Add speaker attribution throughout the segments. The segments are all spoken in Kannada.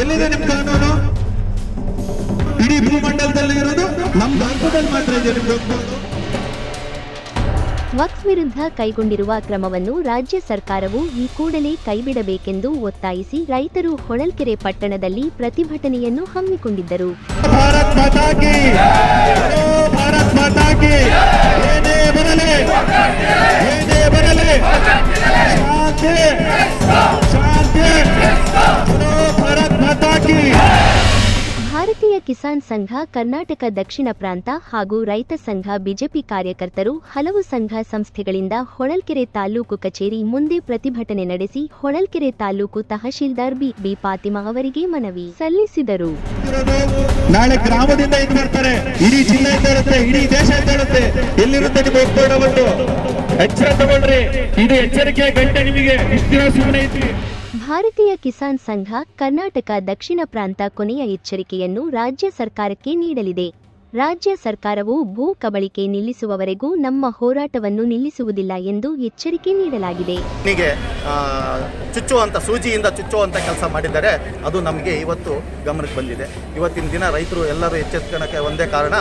Speaker 1: ಎಲ್ಲಿದೆ ನಿಮ್ ಕಾನೂನು? ಇಡೀ ಭೂಮಂಡಲದಲ್ಲಿ ಇರೋದು ನಮ್ ಭಾರತದಲ್ಲಿ ಮಾತ್ರ ಇದೆ ನಿಮ್ಗೆ
Speaker 2: ವಕ್ಫ್ ವಿರುದ್ಧ ಕೈಗೊಂಡಿರುವ ಕ್ರಮವನ್ನು ರಾಜ್ಯ ಸರ್ಕಾರವು ಈ ಕೂಡಲೇ ಕೈಬಿಡಬೇಕೆಂದು ಒತ್ತಾಯಿಸಿ ರೈತರು ಹೊಳಲ್ಕೆರೆ ಪಟ್ಟಣದಲ್ಲಿ ಪ್ರತಿಭಟನೆಯನ್ನು ಹಮ್ಮಿಕೊಂಡಿದ್ದರು.
Speaker 1: ಏನೇ ಬರಲಿ ಏನೇ ಬರಲಿ
Speaker 2: ಭಾರತೀಯ ಕಿಸಾನ್ ಸಂಘ ಕರ್ನಾಟಕ ದಕ್ಷಿಣ ಪ್ರಾಂತ ಹಾಗೂ ರೈತ ಸಂಘ ಬಿಜೆಪಿ ಕಾರ್ಯಕರ್ತರು ಹಲವು ಸಂಘ ಸಂಸ್ಥೆಗಳಿಂದ ಹೊಳಲ್ಕೆರೆ ತಾಲೂಕು ಕಚೇರಿ ಮುಂದೆ ಪ್ರತಿಭಟನೆ ನಡೆಸಿ ಹೊಳಲ್ಕೆರೆ ತಾಲೂಕು ತಹಶೀಲ್ದಾರ್ ಬಿ. ಬಿ. ಫಾತಿಮಾ ಅವರಿಗೆ ಮನವಿ ಸಲ್ಲಿಸಿದರು.
Speaker 1: ನಾಳೆ ಗ್ರಾಮದಿಂದ ಇದು ಬರ್ತಾರೆ. ಇಡೀ ಜಿಲ್ಲೆ ಇರುತ್ತೆ ಇಡೀ ದೇಶ ಇರುತ್ತೆ ಎಲ್ಲಿರುತ್ತೆ ಎಚ್ಚರ ತಗೊಳ್ರಿ ಇದು ಎಚ್ಚರಿಕೆ ಗಂಟೆ ನಿಮಗೆ. ಇಷ್ಟು ದಿನ ಸುಮ್ಮನೆ
Speaker 2: ಭಾರತೀಯ ಕಿಸಾನ್ ಸಂಘ, ಕರ್ನಾಟಕ ದಕ್ಷಿಣ ಪ್ರಾಂತ ಕೊನೆಯ ಎಚ್ಚರಿಕೆಯನ್ನು ರಾಜ್ಯ ಸರ್ಕಾರಕ್ಕೆ ನೀಡಲಿದೆ. ರಾಜ್ಯ ಸರ್ಕಾರವು ಭೂ ಕಬಳಿಕೆ ನಿಲ್ಲಿಸುವವರೆಗೂ ನಮ್ಮ ಹೋರಾಟವನ್ನು ನಿಲ್ಲಿಸುವುದಿಲ್ಲ ಎಂದು ಎಚ್ಚರಿಕೆ ನೀಡಲಾಗಿದೆ.
Speaker 3: ನಿಗೆ ಚುಚ್ಚುವಂಥ ಸೂಜಿಯಿಂದ ಚುಚ್ಚುವಂಥ ಕೆಲಸ ಮಾಡಿದರೆ ಅದು ನಮಗೆ ಇವತ್ತು ಗಮನಕ್ಕೆ ಬಂದಿದೆ. ಇವತ್ತಿನ ದಿನ ರೈತರು ಎಲ್ಲರೂ ಎಚ್ಚೆತ್ಕೊಳ್ಳೋಕ್ಕೆ ಒಂದೇ ಕಾರಣ,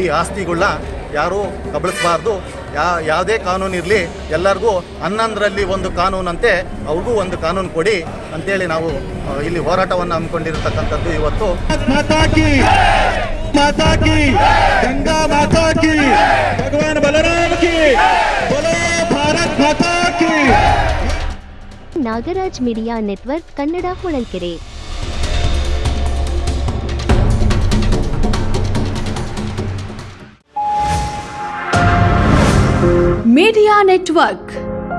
Speaker 3: ಈ ಆಸ್ತಿಗಳನ್ನ ಯಾರೂ ಕಬಳಿಸಬಾರ್ದು. ಯಾ ಯಾವುದೇ ಕಾನೂನು ಇರಲಿ ಎಲ್ಲರಿಗೂ ಹನ್ನೊಂದರಲ್ಲಿ ಒಂದು ಕಾನೂನಂತೆ ಅವ್ರಿಗೂ ಒಂದು ಕಾನೂನು ಕೊಡಿ ಅಂತೇಳಿ ನಾವು ಇಲ್ಲಿ ಹೋರಾಟವನ್ನು ಹಮ್ಮಿಕೊಂಡಿರತಕ್ಕಂಥದ್ದು ಇವತ್ತು.
Speaker 1: ಮಾತಾಕಿ ಮಾತಾಕಿ Ganga ಮಾತಾಕಿ Bhagwan Balram
Speaker 2: Nagaraj media network Kannada Holalkere.
Speaker 4: Media network